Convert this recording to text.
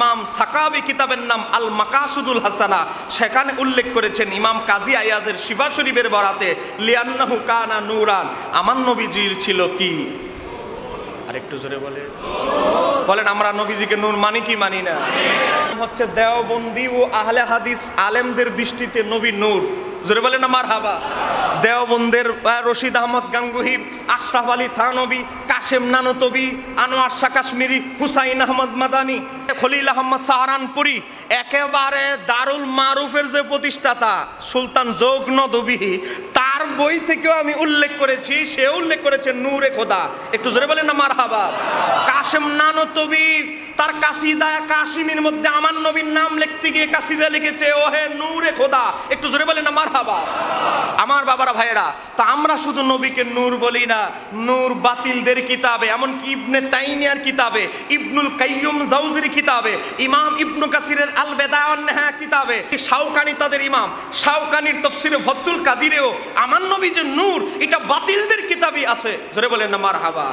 ইমাম সাকাবি কিতাবের নাম আল মাকাসুদুল হাসানা। সেখানে উল্লেখ করেছেন ইমাম কাজী আয়াজের শিবা শরীফের বরাতে, লিয়ান্নাহু কানা নূরান। আমার নবীজির ছিল কি? আরেকটু জোরে বলে বলেন, আমরা নবীজিকে নূর মানি কি মানি না? হচ্ছে দেওবন্দি ও আহলে হাদিস আলেমদের দৃষ্টিতে নবী নূর। জোরে বলেন আমার হাবা দেওবন্দের রশিদ আহমদ গাঙ্গুহি, আশরাফ আলী থানবী কাশেম নানতবি, আনোয়ার শাহ কাশ্মীরি, হুসাইন আহমদ মাদানি, খলিল আহমদ সাহারানপুরি, একেবারে দারুল মারুফের যে প্রতিষ্ঠাতা সুলতান যোগ নদবিহি তার বই থেকেও আমি উল্লেখ করেছি, সে উল্লেখ করেছে নূরে খোদা। একটু জোরে বলেন না মার হাবা কাশেম নানতবি, তার কাসিদা কাশিমের মধ্যে আমার নবীর নাম লিখতে গিয়ে কাসিদা লিখেছে ও হে নূরে খোদা। একটু জোরে বলেন না মার হাবা আমার বাবারা ভাইয়েরা, তা আমরা শুধু নবীকে নূর বলি না, নূর বাতিলদের কিতাবে, এমনকি ইবনে তাইমিয়ার কিতাবে, ইবনুল কাইয়ুম জাউজির কিতাবে, ইমাম ইবনু কাসিরের আল বেদায়ন নেহা কিতাবে, শাওকানি তাদের ইমাম, শাওকানির তফসিরে ফতুল কাদিরেও আমার নবী যে নূর, এটা বাতিলদের কিতাবই আছে। ধরে বলেন না মার হাবা